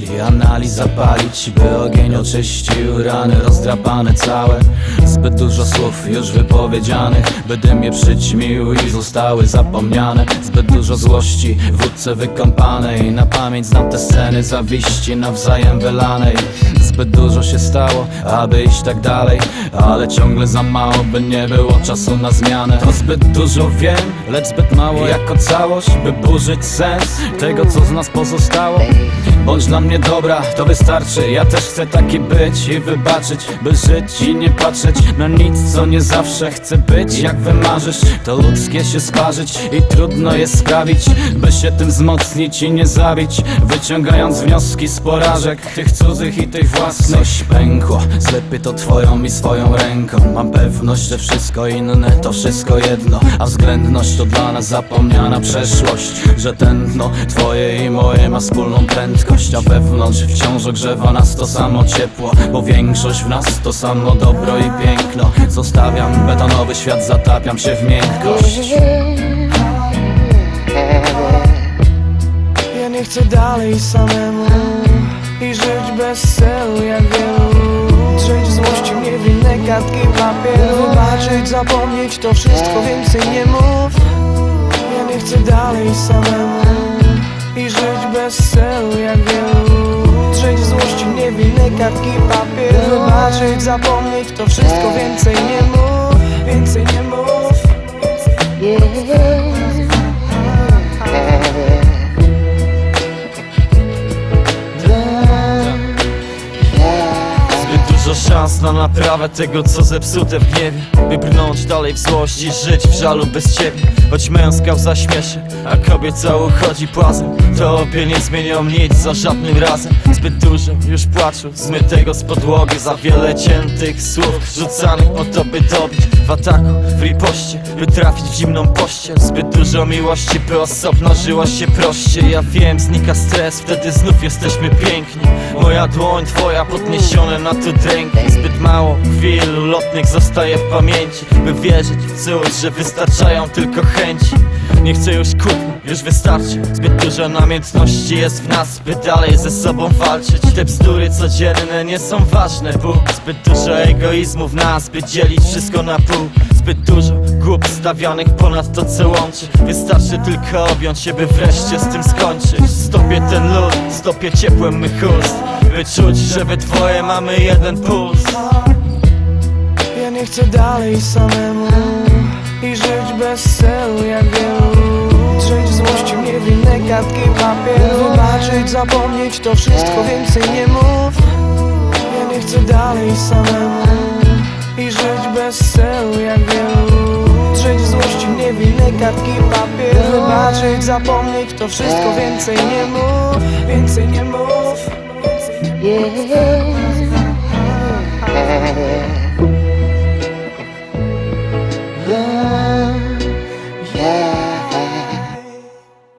miłości Analiz zapalić, by ogień oczyścił Rany rozdrapane całe. Zbyt dużo słów już wypowiedzianych By dym je przyćmił i zostały zapomniane. Zbyt dużo złości w wódce wykąpanej Na pamięć znam te sceny zawiści nawzajem wylanej. Zbyt dużo się stało, aby iść tak dalej Ale ciągle za mało, by nie było czasu na zmianę. To zbyt dużo wiem, lecz zbyt mało jako całość By burzyć sens tego, co z nas pozostało. Bądź dla dobra, to wystarczy. Ja też chcę taki być i wybaczyć By żyć i nie patrzeć na nic, co nie zawsze chcę być. Jak wymarzysz, to ludzkie się sparzyć I trudno jest sprawić, by się tym wzmocnić i nie zabić. Wyciągając wnioski z porażek Tych cudzych i tych własnych. Coś pękło, zlepy to twoją i swoją ręką. Mam pewność, że wszystko inne to wszystko jedno A względność to dla nas zapomniana przeszłość. Że tętno twoje i moje ma wspólną prędkość A wewnątrz wciąż ogrzewa nas to samo ciepło Bo większość w nas to samo dobro i piękno. Zostawiam betonowy świat, zatapiam się w miękkość. Ja nie chcę dalej samemu I żyć bez celu jak wielu. Drzeć złości niewinne kartki papieru Wybaczyć, zapomnieć to wszystko więcej nie mów. Ja nie chcę dalej samemu I żyć bez celu jak wielu. Drzeć złości niewinne kartki papieru Wybaczyć, zapomnieć to wszystko więcej nie mów Więcej nie mów. Zbyt dużo szans na naprawę tego co zepsute w gniewie. By brnąć dalej w złości, żyć w żalu bez ciebie. Choć męska łza śmieszy, a kobieca uchodzi płazem To obie nie zmienią nic za żadnym razem. Zbyt dużo już płaczu, zmytego z podłogi Za wiele ciętych słów, rzucanych po to by dobić. W ataku, w ripoście, by trafić w zimną pościel. Zbyt dużo miłości, by osobno żyło się prościej. Ja wiem, znika stres, wtedy znów jesteśmy piękni. Moja dłoń, twoja podniesione na tu dręki Zbyt mało chwil ulotnych zostaje w pamięci By wierzyć w cud, że wystarczają tylko chęci. Nie chcę już kłótni, już wystarczy. Zbyt dużo namiętności jest w nas, by dalej ze sobą walczyć. Te bzdury codzienne nie są ważne, Bóg. Zbyt dużo egoizmu w nas, by dzielić wszystko na pół. Zbyt dużo głup stawianych ponad to co łączy. Wystarczy tylko objąć się, by wreszcie z tym skończyć. Stopię ten lód, stopię ciepłem mych ust By czuć, że we dwoje mamy jeden puls. Ja nie chcę dalej samemu kartki papieru Wybaczyć, zapomnieć to wszystko więcej nie mów. Ja nie chcę dalej samemu. I żyć bez celu jak wielu. Drzeć złości niewinne kartki papieru Wybaczyć, zapomnieć to wszystko więcej nie mów. Więcej nie mów. Yeah.